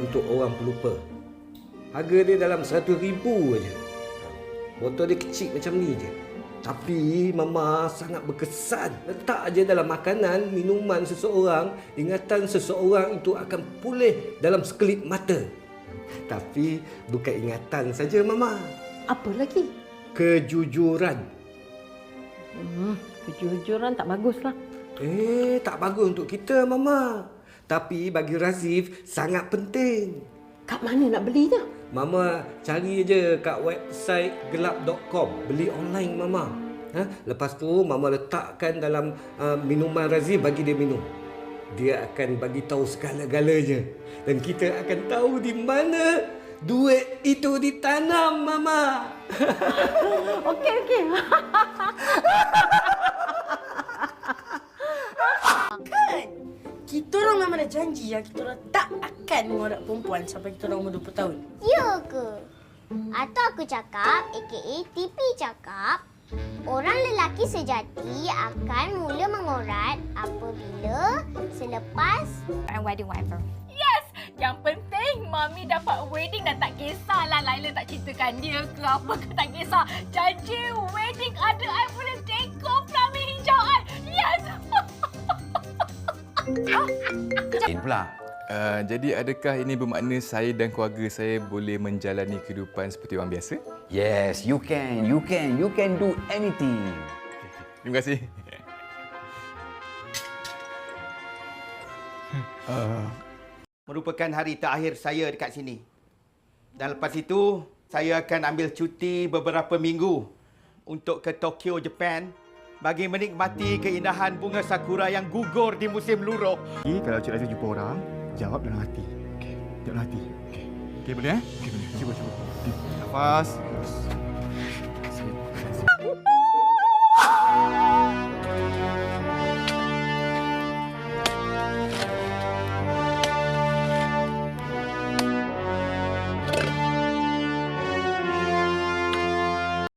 untuk orang pelupa. Harga dia dalam seratus ribu aja. Botol dia kecil macam ni je. Tapi Mama sangat berkesan. Letak aja dalam makanan, minuman seseorang, ingatan seseorang itu akan pulih dalam sekelip mata. Tapi bukan ingatan saja Mama. Apa lagi? Kejujuran. Hmm, kejujuran tak baguslah. Eh, tak bagus untuk kita Mama. Tapi bagi Razif sangat penting. Kat mana nak belinya? Mama cari je kat website gelap.com. Beli online Mama. Ha? Lepas tu Mama letakkan dalam uh, minuman Razif bagi dia minum. Dia akan bagi tahu segala-galanya. Dan kita akan tahu di mana duit itu ditanam Mama. Okey, okey. Kita orang memang dah janji yang kita orang tak akan mengorak perempuan sampai kita orang umur 20 tahun. Ya ke? Atau aku cakap, aka TP cakap, orang lelaki sejati akan mula mengorat apabila selepas and wedding whatever. Yes! Yang penting Mami dapat wedding dan tak kisahlah Laila tak ceritakan dia ke apa ke tak kisah. Janji wedding ada I boleh dekor pelamin Lain pula. Uh, jadi adakah ini bermakna saya dan keluarga saya boleh menjalani kehidupan seperti orang biasa? Yes, you can, you can, you can do anything. Terima kasih. merupakan hari terakhir saya dekat sini. Dan lepas itu, saya akan ambil cuti beberapa minggu untuk ke Tokyo, Japan bagi menikmati keindahan bunga sakura yang gugur di musim luruh. Okey, kalau Cik Razif jumpa orang, jawab dalam hati. Okey. Dalam hati. Okey. Okey, boleh eh? Okey, boleh. Cuba, cuba. Okey. Nafas. Terus.